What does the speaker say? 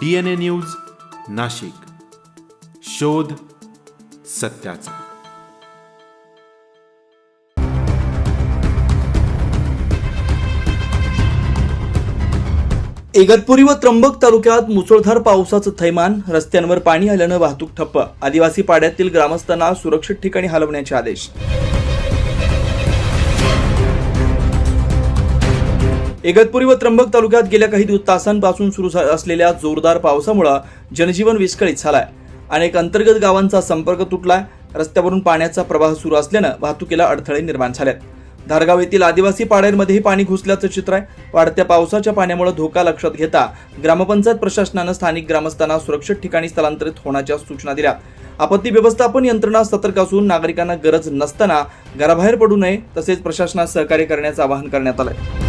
D N A news Nashik. शोध सत्याचा. इगतपुरी व त्र्यंबक तालुक्यात मुसळधार पावसाचं थैमान रस्त्यांवर पाणी आल्यानं वाहतूक ठप्प. आदिवासी पाड्यातील ग्रामस्थांना सुरक्षित ठिकाणी हलवण्याचे आदेश. इगतपुरी व त्र्यंबक तालुक्यात गेल्या काही तासांपासून सुरू झा- असलेल्या जोरदार पावसामुळे जनजीवन विस्कळीत झालाय. अनेक अंतर्गत गावांचा संपर्क तुटलाय. रस्त्यावरून पाण्याचा प्रवाह सुरू असल्यानं वाहतुकीला अडथळे निर्माण झालेत. धारगाव येथील आदिवासी पाड्यांमध्येही पाणी घुसल्याचं चित्र आहे. वाढत्या पावसाच्या पाण्यामुळे धोका लक्षात घेता ग्रामपंचायत प्रशासनानं स्थानिक ग्रामस्थांना सुरक्षित ठिकाणी स्थलांतरित होण्याच्या सूचना दिल्या. आपत्ती व्यवस्थापन यंत्रणा सतर्क असून नागरिकांना गरज नसताना घराबाहेर पडू नये तसेच प्रशासनास सहकार्य करण्याचं आवाहन करण्यात आलंय.